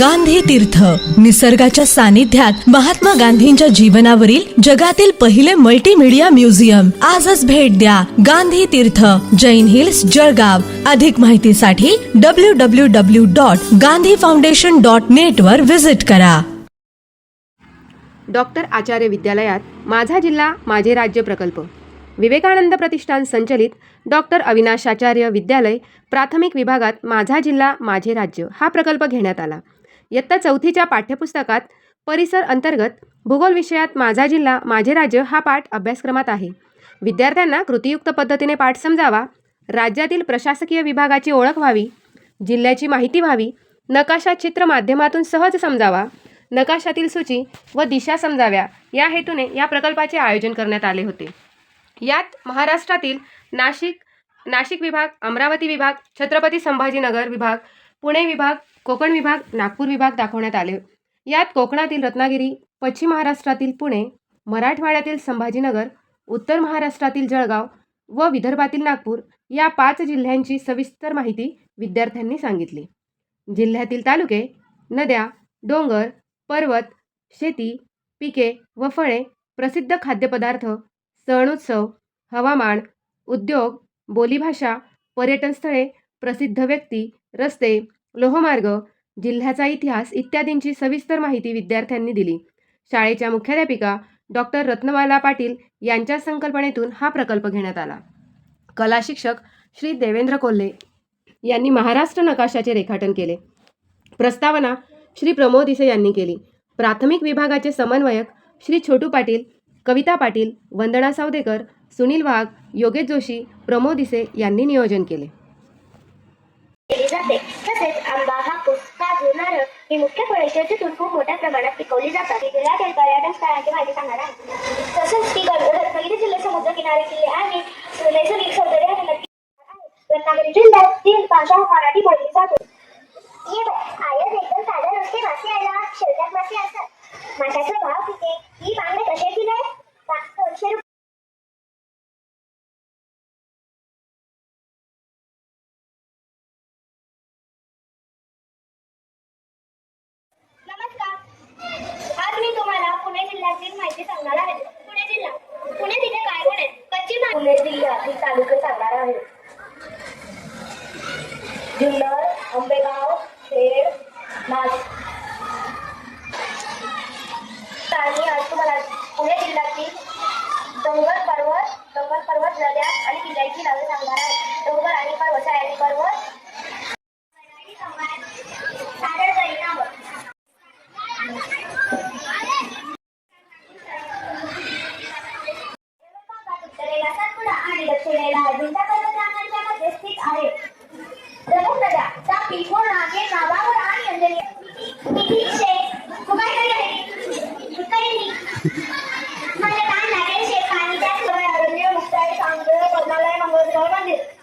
गांधी तीर्थ निसर्गाच्या सानिध्यात महात्मा गांधींच्या जीवनावरील जगातील पहिले मल्टीमीडिया म्युझियम आजच भेट द्या गांधी तीर्थ जैन हिल्स जळगाव. अधिक माहितीसाठी W W W dot Gandhi foundation dot net वर व्हिजिट करा. डॉक्टर आचार्य विद्यालयात माझा जिल्हा माझे राज्य प्रकल्प. विवेकानंद प्रतिष्ठान संचलित डॉक्टर अविनाश आचार्य विद्यालय प्राथमिक विभागात माझा जिल्हा माझे राज्य हा प्रकल्प घेण्यात आला. इयत्ता चौथीच्या पाठ्यपुस्तकात परिसर अंतर्गत भूगोल विषयात माझा जिल्हा माझे राज्य हा पाठ अभ्यासक्रमात आहे. विद्यार्थ्यांना कृतीयुक्त पद्धतीने पाठ समजावा राज्यातील प्रशासकीय विभागाची ओळख व्हावी जिल्ह्याची माहिती व्हावी नकाशा चित्र माध्यमातून सहज समजावा नकाशातील सूची व दिशा समजाव्या या हेतूने या प्रकल्पाचे आयोजन करण्यात आले होते. यात महाराष्ट्रातील नाशिक नाशिक विभाग अमरावती विभाग छत्रपती संभाजीनगर विभाग पुणे विभाग कोकण विभाग नागपूर विभाग दाखवण्यात आले. यात कोकणातील रत्नागिरी पश्चिम महाराष्ट्रातील पुणे मराठवाड्यातील संभाजीनगर उत्तर महाराष्ट्रातील जळगाव व विदर्भातील नागपूर या पाच जिल्ह्यांची सविस्तर माहिती विद्यार्थ्यांनी सांगितली. जिल्ह्यातील तालुके नद्या डोंगर पर्वत शेती पिके व फळे प्रसिद्ध खाद्यपदार्थ सण उत्सव हवामान उद्योग बोलीभाषा पर्यटनस्थळे प्रसिद्ध व्यक्ती रस्ते लोहमार्ग जिल्ह्याचा इतिहास इत्यादींची सविस्तर माहिती विद्यार्थ्यांनी दिली. शाळेच्या मुख्याध्यापिका डॉक्टर रत्नमाला पाटील यांच्या संकल्पनेतून हा प्रकल्प घेण्यात आला. कला शिक्षक श्री देवेंद्र कोल्हे यांनी महाराष्ट्र नकाशाचे रेखाटन केले. प्रस्तावना श्री प्रमोद इसे यांनी केली. प्राथमिक विभागाचे समन्वयक श्री छोटू पाटील कविता पाटील वंदना सावदेकर सुनील वाघ योगेश जोशी प्रमोद इसे यांनी नियोजन केले. केली जाते. तसेच आंबा हापूस काजू नारळ ही मुख्य फळे शेतीतून खूप मोठ्या प्रमाणात पिकवली जातात. जिल्ह्यातील पर्यटन स्थळांची माहिती सांगणार आहे. तसेच ती गड- रत्नागिरी जिल्हे समुद्र किनारे किल्ले आणि नैसर्गिक सौंदर्य आणि रत्नागिरी जिल्ह्यात तीन भाषा मराठी बोलली जाते. जिल्ह्यातील माहिती सांगणार आहे. पुणे जिल्हा. पुणे जिल्हा काय गुण आहेत कच्ची पुणे जिल्ह्यातील तालुके सांगणार आहे. जुन्नर आंबेगाव खेड नाशिक. आणि आज तुम्हाला पुणे जिल्ह्यातील डोंगर पर्वत डोंगर पर्वत नद्या आणि किल्ल्यांची नावे सांगणार आहे. डोंगर आणि पर्वत पर्वत it.